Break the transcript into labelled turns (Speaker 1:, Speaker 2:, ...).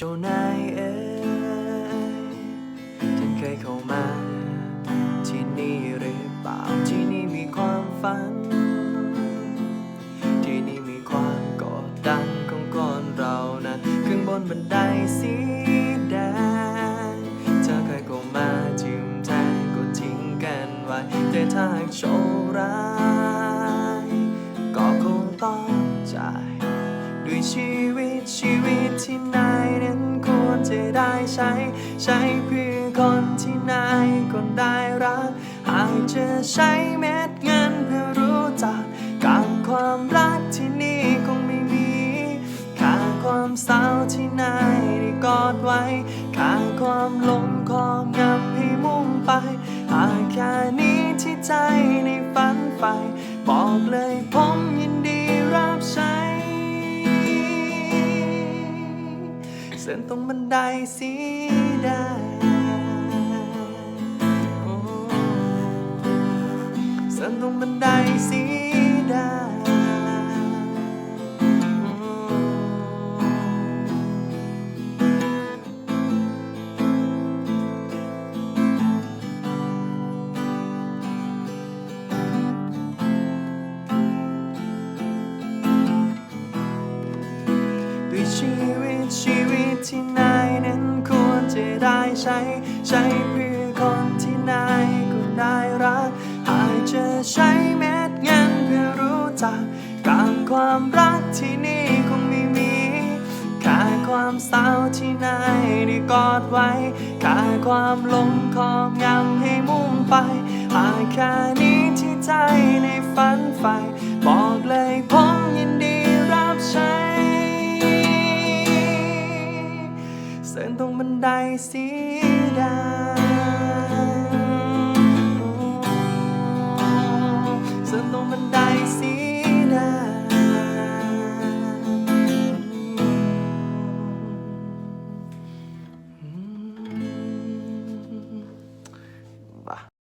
Speaker 1: เจ้านายเอ๋ยท่านเคยเข้ามา ที่นี่หรือเปล่าที่นี่มีความฝัน ที่นี่มีความกดดันของคนเรานั้นขึ้นบนบันไดสีแดงเธอเคยเข้ามาทิมแทงก็ทิ้งกันไว้แต่ถ้าหากโชคร้ายก็คงต้องจ่ายด้วยชีวิตชีวิตที่นาน จะได้ใช้ ใช้เพื่อคนที่นายคนได้รัก หากจะใช้เม็ดเงินเพื่อรู้จักกับความรักที่นี่คงไม่มีค่าความเศร้าที่นายได้กอดไว้ค่าความหลงของงำให้มุ่งไป หากแค่นี้ที่ใจในฝันใฝ่บอกเลยผมยินดี เส้นตรงบันไดสีได้เส้นตรงบันไดสีได้ ที่นายนั้นควรจะได้ใช้ ใช้เพื่อคนที่นายก็ได้รัก หากจะใช้เม็ดเงินเพื่อรู้จักกับความรักที่นี่คงไม่มีค่าความเศร้าที่นายได้กอดไว้ค่าความหลงของยำให้มุ่งไปหากแค่นี้ที่ใจ ตรงบันไดสีดา